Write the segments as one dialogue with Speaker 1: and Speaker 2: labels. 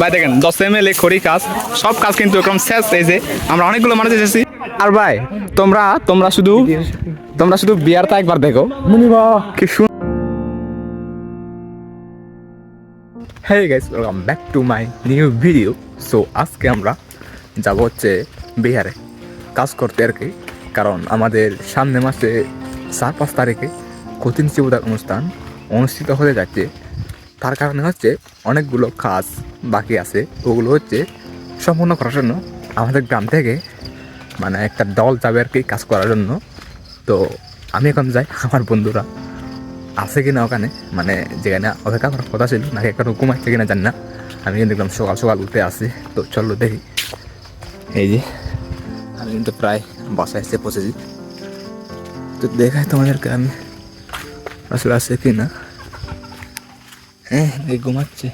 Speaker 1: ভাই দেখেন, দশ এম এল এ খড়ি কাজ, সব কাজ কিন্তু এরকম শেষ এই যে, আমরা অনেকগুলো মানুষ এসেছি। আর ভাই, তোমরা তোমরা শুধু তোমরা শুধু বিয়ারটা একবার দেখো। কি হ্যাঁ guys welcome back to my new video so আজকে আমরা যাব হচ্ছে বিহারে কাজ করতে আর কি। কারণ আমাদের সামনে মাসে চার পাঁচ তারিখে কঠিন শিবদার অনুষ্ঠান অনুষ্ঠিত হতে যাচ্ছে। তার কারণে হচ্ছে অনেকগুলো কাজ বাকি আছে। ওগুলো হচ্ছে সম্পূর্ণ করার জন্য আমাদের গ্রাম থেকে মানে একটা দল যাবে আর কি কাজ করার জন্য। তো আমি এখন যাই, আমার বন্ধুরা আছে কিনা ওখানে? মানে যেখানে অপেক্ষা করার কথা ছিল, নাকি এখন ঘুমাচ্ছে কিনা জানি না। আমি কিন্তু একদম সকাল সকাল উঠে আসি তো চলো দেখি। এই যে, আমি কিন্তু প্রায় বাসায় এসে পৌঁছেছি। তো দেখাই তোমাদেরকে আমি আসলে আছে কি না হ্যাঁ ঘুমাচ্ছে।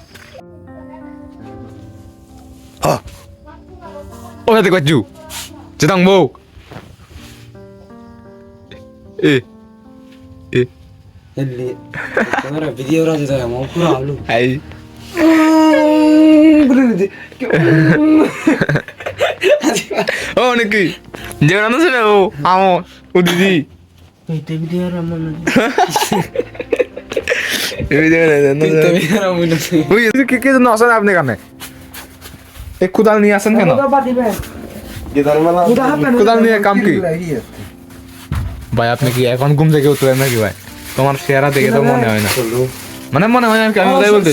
Speaker 1: ও সাথে কাজু চেতাং বউ। এ এ।
Speaker 2: ক্যামেরা ভিডিও
Speaker 1: রাজে দাও আমার পুরো আলু। আই
Speaker 2: ও নাকি?
Speaker 1: দিদি। কে কে জন্য আসেন আপনি এখানে এই কোদাল নিয়ে আসেন কেন কোদাল নিয়ে কাম কি ভাই আপনি কি এখন ঘুম থেকে উঠলেন নাকি ভাই তোমার চেহারা দেখে তো মনে হয় না মানে মনে হয় না কি আমি তাই বলতে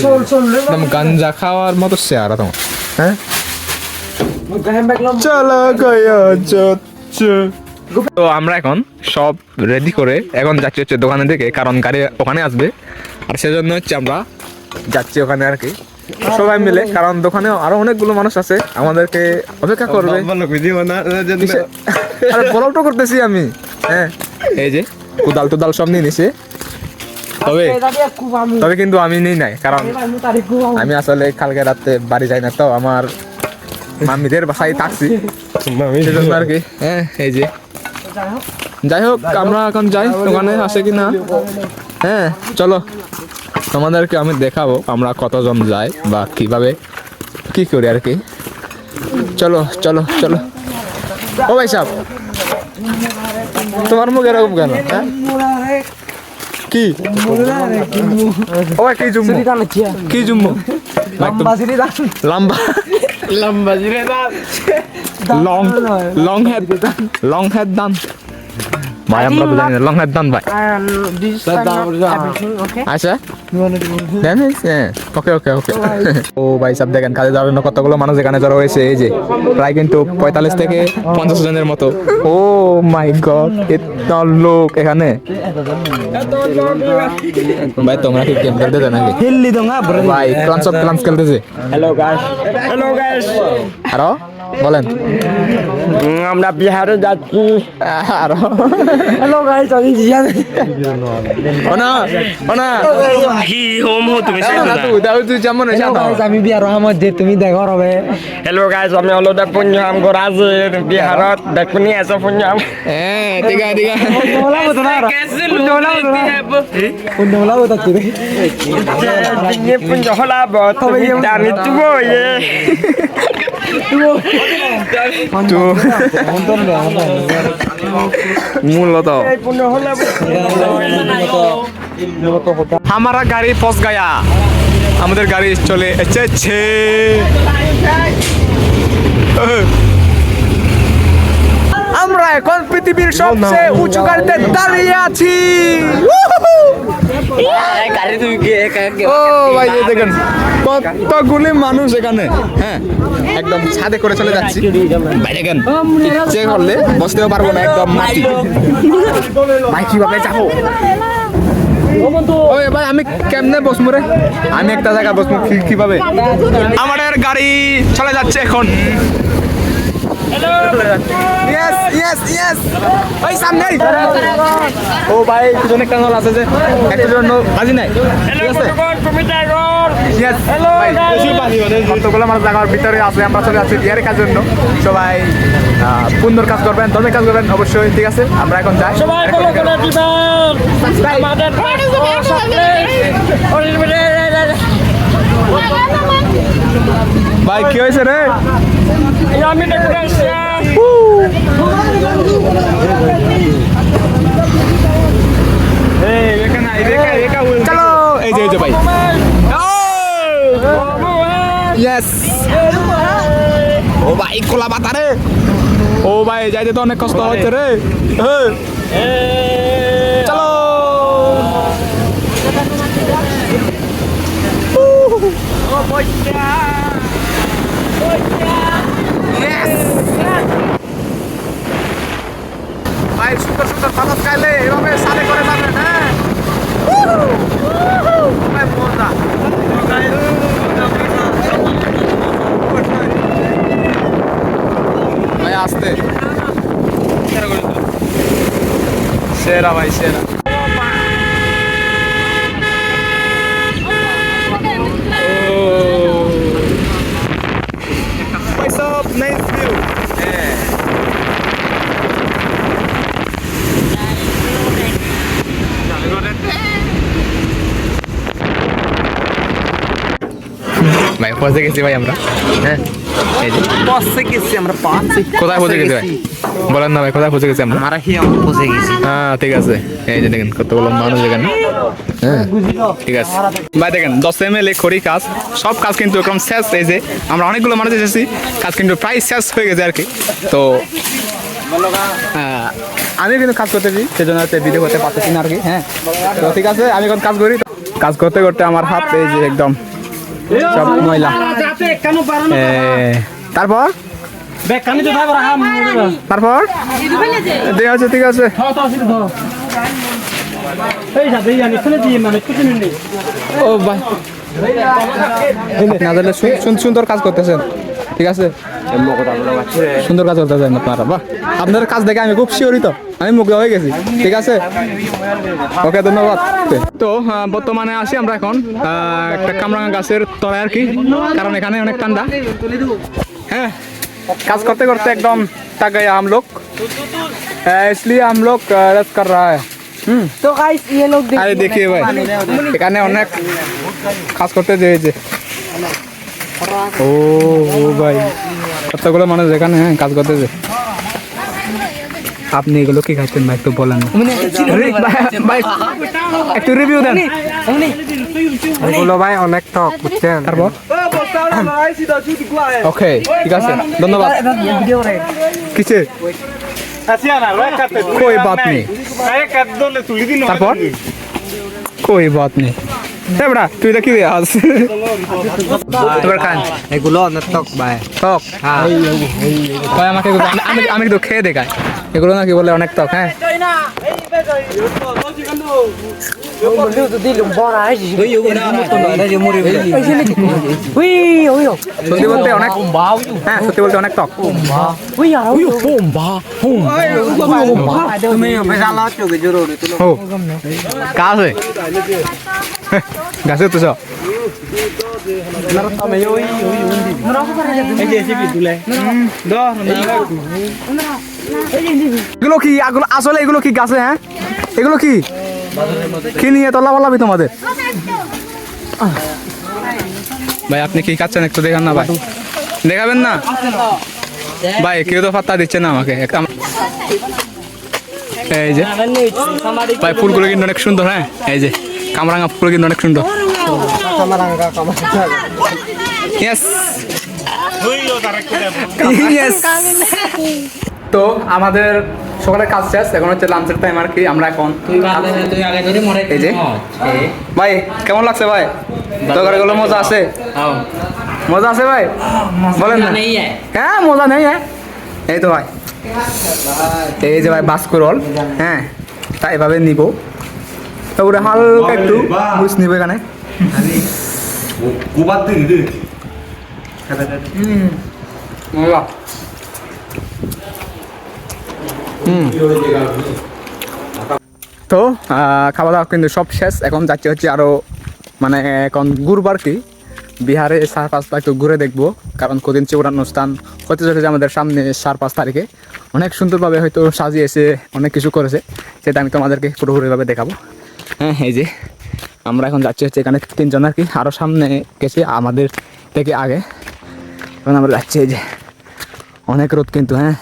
Speaker 1: গাঞ্জা খাওয়ার মতো চেহারা তোমার হ্যাঁ চলো তো আমরা এখন সব রেডি করে এখন যাচ্ছি হচ্ছে দোকানে থেকে কারণ গাড়ি ওখানে আসবে। আর সেজন্য হচ্ছে আমরা যাচ্ছি ওখানে আর কি। সবাই মিলে কারণ দোকানে আরও অনেকগুলো মানুষ আছে আমাদেরকে অপেক্ষা করবে। আরে ব্লগ তো করতেছি আমি। হ্যাঁ। এই যে কোদাল টোদাল সব নিয়ে নিছে। তবে তবে কিন্তু আমি নেই নাই কারণ আমি আসলে কালকে রাতে বাড়ি যাই না তো আমার মামিদের বাসায় থাকছি। আর কি। হ্যাঁ এই যে। যাই হোক আমরা এখন যাই ওখানে আসে কি না হ্যাঁ চলো। তোমাদেরকে আমি দেখাবো আমরা কতজন যাই বা কীভাবে কি করি আর কি। চলো চলো চলো। ও ভাই সাহেব তোমার মুখ এরকম কেন? হ্যাঁ? কি? ও ভাই কি জুম্মু? কি জুম্মু? লম্বা long long head long head ডান ভাই আমরা বুঝাই না লং হেড ডান ভাই। আচ্ছা ওকে? ওকে ওকে ও ভাই সব দেখেন কাজে যাওয়ার জন্য কতগুলো মানুষ এখানে জড়ো হয়েছে এই যে প্রায় কিন্তু পঁয়তাল্লিশ থেকে পঞ্চাশ জনের মতো। ও মাই গড এত লোক এখানে। ভাই তোমরা কি গেম খেলতেছো নাকি?
Speaker 2: খেললি তোমরা
Speaker 1: ভাই ক্লান্স অফ ক্লান্স খেলতেছে।
Speaker 2: হ্যালো গাইস হ্যালো গাইস
Speaker 1: আরও বলেন
Speaker 2: আমরা বিহারে যাচ্ছি
Speaker 1: আরও
Speaker 2: হ্যালো গাইস আমি জিয়ান
Speaker 1: ওনা ওনা
Speaker 3: হি হোম হো তুমি
Speaker 1: না তুই দাও তুই যেমন হয়েছে
Speaker 2: আমি বিহার মধ্যে তুমি দেখো রবে
Speaker 3: হেল্ল' গাইজ আমি অলপ পুঞ্জাম গৰাজে বিহাৰত দেখুনি আছে পুঞ্জাম
Speaker 1: হ্যাঁ ঠিক আছে ঠিক আছে
Speaker 2: পুণ্যমলা বতাচ্ছি রে
Speaker 3: পুঞ্জ হলাব তুমি জানিছো ইয়ে
Speaker 1: আমার মূলত গাড়ি পস গায়া আমাদের গাড়ি চলে এসেছে আমরা এখন পৃথিবীর সবচেয়ে উঁচু গাড়িতে দাঁড়িয়ে আছি। ও ভাই দেখেন কতগুলি মানুষ এখানে হ্যাঁ? একদম ছাদে করে চলে যাচ্ছি। ভাই দেখেন ইচ্ছে করলে বসতেও পারব না একদম মাটি। ভাই কীভাবে যাব। ওই ভাই আমি কেমনে বসবো রে? আমি একটা জায়গা বসবো কীভাবে? আমাদের গাড়ি চলে যাচ্ছে এখন। ইয়েস ইয়েস ইয়েস ওই সামনে ও ভাই একটা নল আছে যে একটা জন্য বাজি নাই ঠিক আছে? ইয়েস ভাই। কতগুলো মানুষ জায়গার ভিতরে আছে আমরা চলে বিয়ারের কাজের জন্য। সবাই পুণ্যর কাজ করবেন ধর্মের কাজ করবেন অবশ্যই ঠিক আছে? আমরা এখন যাই।
Speaker 3: সবাই ফলো করে দিবেন? আমাদের
Speaker 1: ভাই কি হয়েছে রে?
Speaker 3: এই আমি ডেকোরেশন
Speaker 1: চলো এই যে এই যে ভাই ইয়েস ও ভাই কোলা বাতা রে ও ভাই যাইতে তো অনেক কষ্ট হচ্ছে রে। চলো। ভাই, সুন্দর সুন্দর ফালাস খাইলে এভাবে সাথে করে যাবেন হ্যাঁ? ভাই মজা। ভাই, আসতে। সেরা ভাই, সেরা। ভাই গেছি ভাই আমরা। হ্যাঁ
Speaker 2: গেছি আমরা
Speaker 1: কোথায় গেছি ভাই? বলেন না ভাই কোথায় পৌঁছে গেছি আমরা?
Speaker 2: গেছি।
Speaker 1: হ্যাঁ ঠিক আছে। এই যে দেখেন কতগুলো মানুষ এখানে হ্যাঁ ঠিক আছে। ভাই দেখেন দশ এম এল খড়ি কাজ। সব কাজ কিন্তু এরকম শেষ। এই যে আমরা অনেকগুলো মানুষ এসেছি কাজ কিন্তু প্রায় শেষ হয়ে গেছে আর কি। তো হ্যাঁ, আমি কিন্তু কাজ করতেছি সেজন্য হচ্ছে ভিডিও করতে পারতেছি না আর কি হ্যাঁ। তো ঠিক আছে আমি এখন কাজ করি। কাজ করতে করতে আমার হাত এই যে একদম সব ময়লা। তারপর? তারপর? ঠিক আছে ঠিক আছে। ও ভাই। সুন্দর কাজ করতেছেন। ঠিক আছে সুন্দর কাজ করতেছেন আপনারা বাহ আপনার কাজ দেখে আমি খুব শিওরিত আমি মুগ্ধ হয়ে গেছি ঠিক আছে ওকে ধন্যবাদ তো আহ, বর্তমানে আসি আমরা এখন আহ, একটা কামরাঙ্গা গাছের তলায় আর কি কারণ এখানে অনেক ঠান্ডা হ্যাঁ কাজ करते करते एकदम थक गए हम लोग अ, इसलिए हम लोग अ, रेस्ट कर रहा है हम्म
Speaker 4: तो गाइस ये लोग
Speaker 1: আরে দেখিয়ে ভাই এখানে অনেক কাজ করতে যেয়েছে ও ও ভাই কতগুলো মানুষ এখানে হ্যাঁ কাজ করতেছে আপনি এগুলো কি খাচ্ছেন ভাই একটু বলেন না। আরে, ভাই- ভাই, একটু রিভিউ দেন
Speaker 2: এগুলো ভাই অনেক টক বুঝছেন
Speaker 1: তারপর ওকে ঠিক আছে ধন্যবাদ কিসে कोई बात नहीं তারপর कोई बात नहीं এ বড়া তুই দেখি আজ তোর খান
Speaker 2: এগুলো অনেক টক ভাই
Speaker 1: টক ভাই আমাকে আমি- আমি একটু খেয়ে দেখাই। এগুলো নাকি বলে অনেক টক হ্যাঁ? সত্যি বলতে অনেক হ্যাঁ সত্যি বলতে অনেক টক
Speaker 4: উই আর
Speaker 1: গাছে তো এগুলো কি আসলে এগুলো কি গাছে হ্যাঁ? এগুলো কি? কি নিয়ে তলা বলাবি তোমাদের? ভাই, আপনি কি খাচ্ছেন একটু দেখান না, ভাই। দেখাবেন না? ভাই, কেউ তো পাত্তা দিচ্ছে না আমাকে এই যে। ভাই, ফুলগুলো কিন্তু অনেক সুন্দর হ্যাঁ? এই যে। কামরাঙা ফুলগুলো কিন্তু অনেক সুন্দর। ইয়েস ইয়েস তো আমাদের সকালে কাজ শেষ এখন হচ্ছে লাঞ্চের টাইম আর কি আমরা এখন এই যে। ভাই কেমন লাগছে ভাই? তরকারি গুলো মজা আছে? মজা আছে ভাই? বলেন না। হ্যাঁ। মজা নেই হ্যাঁ। এই তো ভাই। এই যে ভাই বাস্কু রোল হ্যাঁ। তাই এভাবে নিব। তারপরে হালকা একটু নিব এখানে। তো খাওয়া দাওয়া কিন্তু সব শেষ। এখন যাচ্ছে হচ্ছে আরও মানে এখন গুরুবার কি? বিহারে চার পাঁচ একটু ঘুরে দেখব। কারণ কদিন চৌড়ান অনুষ্ঠান হতে চলেছে আমাদের সামনে চার পাঁচ তারিখে। অনেক সুন্দরভাবে হয়তো সাজিয়েছে অনেক কিছু করেছে। সেটা আমি তোমাদেরকে পুরোপুরিভাবে দেখাবো। হ্যাঁ এই যে আমরা এখন যাচ্ছি হচ্ছে এখানে তিনজন আর কি। আরও সামনে গেছি আমাদের থেকে আগে। এখন আমরা যাচ্ছি, এই যে অনেক রোদ কিন্তু হ্যাঁ।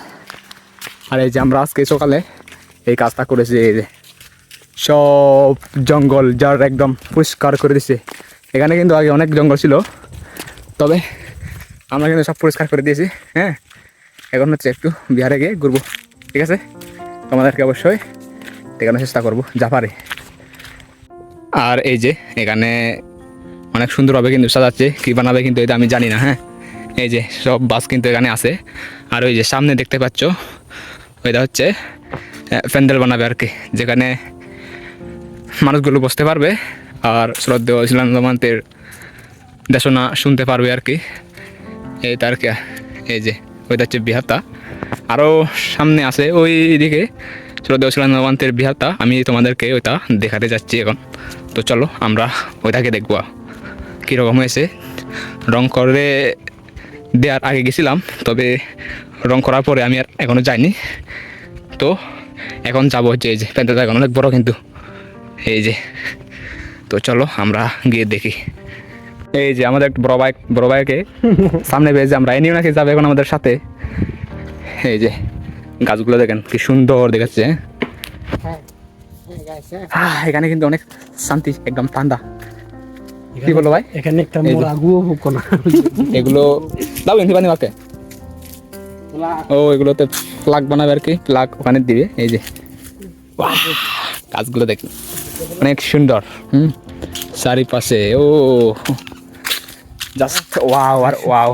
Speaker 1: আর এই যে আমরা আজকে সকালে এই কাজটা করেছি, এই যে সব জঙ্গল যার একদম পরিষ্কার করে দিছে এখানে কিন্তু আগে অনেক জঙ্গল ছিল, তবে আমরা কিন্তু সব পরিষ্কার করে দিয়েছি হ্যাঁ। এখন হচ্ছে একটু বিহারে গিয়ে ঘুরবো, ঠিক আছে? তোমাদেরকে অবশ্যই দেখানোর চেষ্টা করব যা পারে আর এই যে, এখানে অনেক সুন্দরভাবে কিন্তু সাজাচ্ছে। কী বানাবে কিন্তু এটা আমি জানি না হ্যাঁ? এই যে, সব বাস কিন্তু এখানে আছে। আর ওই যে সামনে দেখতে পাচ্ছ, ওইটা হচ্ছে প্যান্ডেল বানাবে আর কি, যেখানে মানুষগুলো বসতে পারবে আর শ্রদ্ধেয় ইসলাম জামান্তের দেশনা শুনতে পারবে আর কি। এই তার কি, এই যে, ওইটা হচ্ছে বিহাতা আরও সামনে আছে ওই দিকে ইসলাম জামান্তের বিহাতা আমি তোমাদেরকে ওইটা দেখাতে যাচ্ছি এখন। তো চলো আমরা ওইটাকে দেখব। কীরকম হয়েছে? রং করে দেওয়ার আগে গেছিলাম, তবে রং করার পরে আমি আর এখনও যাইনি। তো এখন যাব হচ্ছে এই যে প্যান্টটা এখন অনেক বড় কিন্তু। এই যে। তো চলো আমরা গিয়ে দেখি। এই যে আমাদের একটা বড় বাইক বড় বাইকে সামনে পেয়েছে আমরা এনিও নাকি যাবে এখন আমাদের সাথে। এই যে। গাছগুলো দেখেন কি সুন্দর দেখাচ্ছে। হ্যাঁ এখানে কিন্তু অনেক শান্তি একদম ঠান্ডা। কি বলো ভাই?
Speaker 4: এখানে একটা। মোর আগুও হোক না।
Speaker 1: এগুলো দাও এনতে পানি মাকে ও এগুলোতে প্লাগ বানাবে আর কি প্লাগ ওখানে দিবে এই যে। গাছগুলো দেখুন অনেক সুন্দর হুম। চারিপাশে ও। জাস্ট ওয়াও আর ওয়াও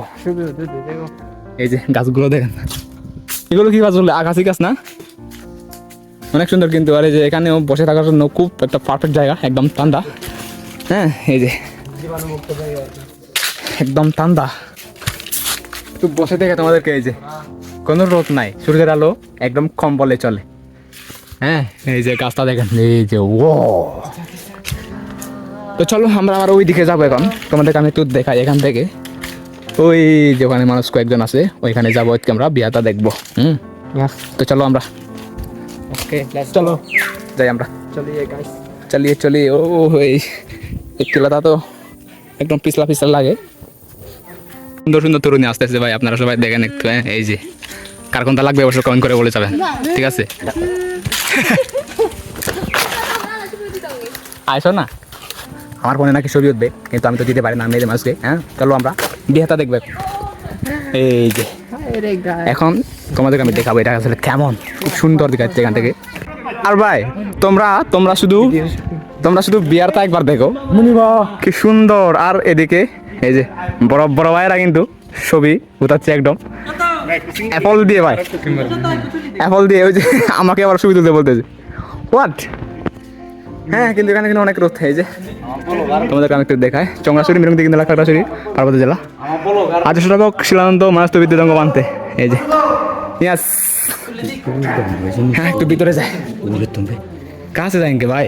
Speaker 1: এই যে গাছগুলো দেখেন। এগুলো কি গাছ বললে আগাছি গাছ না? অনেক সুন্দর কিন্তু, আর এই যে এখানেও বসে থাকার জন্য খুব একটা পারফেক্ট জায়গা, একদম ঠান্ডা। হ্যাঁ এই যে। একদম ঠান্ডা। একটু বসে থেকে তোমাদেরকে এই যে, কোনো রোদ নাই, সূর্যের আলো একদম কম বলে চলে। হ্যাঁ এই যে গাছটা দেখেন, এই যে ও তো চলো, আমরা আবার ওই দিকে যাব এখন। তোমাদেরকে আমি একটু দেখাই এখান থেকে। ওই যে ওখানে মানুষ কয়েকজন আছে ওইখানে যাব আজকে আমরা বিয়াটা দেখব। হুম? তো চলো আমরা।
Speaker 4: ওকে
Speaker 1: চলো যাই আমরা।
Speaker 4: চলিয়ে গাইস
Speaker 1: চালিয়ে চলিয়ে ও এই তো একদম পিছলা পিছলা লাগে। সুন্দর সুন্দর তরুণী আসতেছে ভাই আপনারা সবাই দেখেন একটু হ্যাঁ এই যে। কার কোনটা লাগবে অবশ্য কমেন্ট করে বলে যাবেন ঠিক আছে? আইসো না। আমার ফোনে নাকি ছবি উঠবে কিন্তু আমি তো দিতে পারি না মেয়েদের মানুষকে হ্যাঁ? চলো আমরা। বিয়েটা দেখব। এই যে। এখন তোমাদেরকে আমি দেখাবো এটা আসলে কেমন খুব সুন্দর দেখাচ্ছে এখান থেকে। আর ভাই তোমরা তোমরা শুধু তোমরা শুধু বিয়ারটা একবার দেখো। কি সুন্দর। আর এদিকে এই যে বড় বড় ভাইয়েরা কিন্তু ছবি উঠাচ্ছে একদম। অ্যাপল দিয়ে ভাই। অ্যাপল দিয়ে ওই যে আমাকে আবার ছবি তুলতে বলতেছে। হোয়াট হ্যাঁ কিন্তু এখানে কিন্তু অনেক রোদ এই যে। তোমাদেরকে আমি একটু দেখায় চঙ্গাশুরি মিরুংদি কিন্তু লাখাটাশুরি পার্বত্য জেলা। আজ সড়ক শিলানন্দ মানস্ত বিদ্যুৎ অঙ্গ মানতে এই যে। ইয়াস হ্যাঁ একটু ভিতরে যায় কাছে যাইঙ্গে ভাই।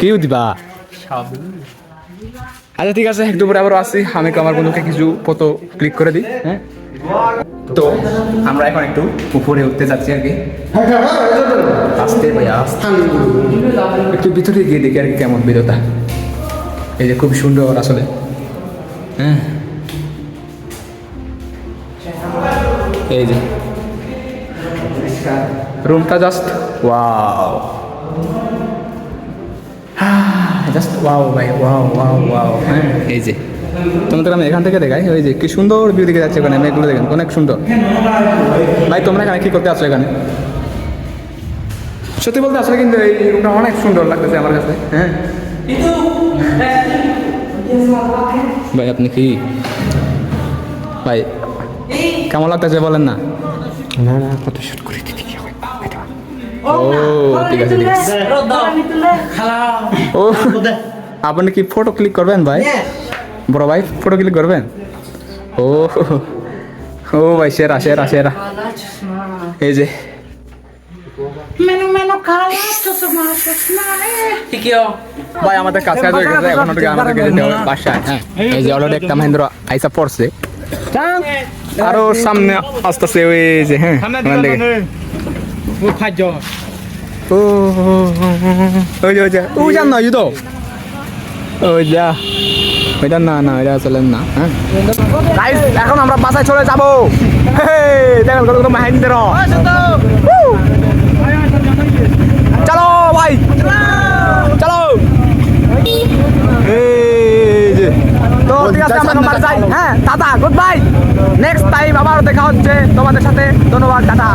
Speaker 1: কি দিবা আচ্ছা ঠিক আছে, একটু পরে আবার আসি। আমি আমার বন্ধুকে কিছু ফটো ক্লিক করে দিই হ্যাঁ। তো আমরা এখন একটু উপরে উঠতে যাচ্ছি আর কি। আসতে ভাই একটু ভিতরে গিয়ে দেখি আর কি কেমন ভিডিওটা এই যে খুব সুন্দর আসলে। হ্যাঁ। এই যে। রুমটা জাস্ট ওয়াও জাস্ট ওয়াও ভাই ওয়াও ওয়াও ওয়াও হ্যাঁ এই যে। তোমাদের আমি এখান থেকে দেখাই ওই যে কি সুন্দর ভিউ দিকে যাচ্ছে ওখানে মেঘগুলো দেখেন অনেক সুন্দর। ভাই তোমরা এখানে কি করতে আছো এখানে? সত্যি বলতে আসলে কিন্তু এই রুমটা অনেক সুন্দর লাগতেছে আমার কাছে হ্যাঁ। ভাই আপনি কি? ভাই কেমন লাগতেছে বলেন না?
Speaker 4: না না কত শুট করে দিদি
Speaker 1: ও ঠিক আছে ঠিক আছে। ও আপনি কি ফটো ক্লিক করবেন ভাই? বড় ভাই ফটো ক্লিক করবেন ও ও ভাই সেরা সেরা সেরা এই যে ভাই আমাদের কাছে কাছে হয়ে গেছে এখন ওটাকে আমাদেরকে যেতে হবে বাসায় হ্যাঁ এই যে অলরেডি একটা মহেন্দ্র আইসা পড়ছে আরও সামনে আসতেছে ওই যে হ্যাঁ ওখান থেকে। ও ওই যে ওই যে ও জান না ইউতো ওই যা ওইটা না না ওইটা আসলে না হ্যাঁ? গাইস এখন আমরা বাসায় চলে যাব। দেখেন কত মাহিন্দ্র। চলো ভাই। চলো তো ঠিক আছে আমরা যাই হ্যাঁ tata goodbye next time আবার দেখা হচ্ছে তোমাদের সাথে। ধন্যবাদ টাটা।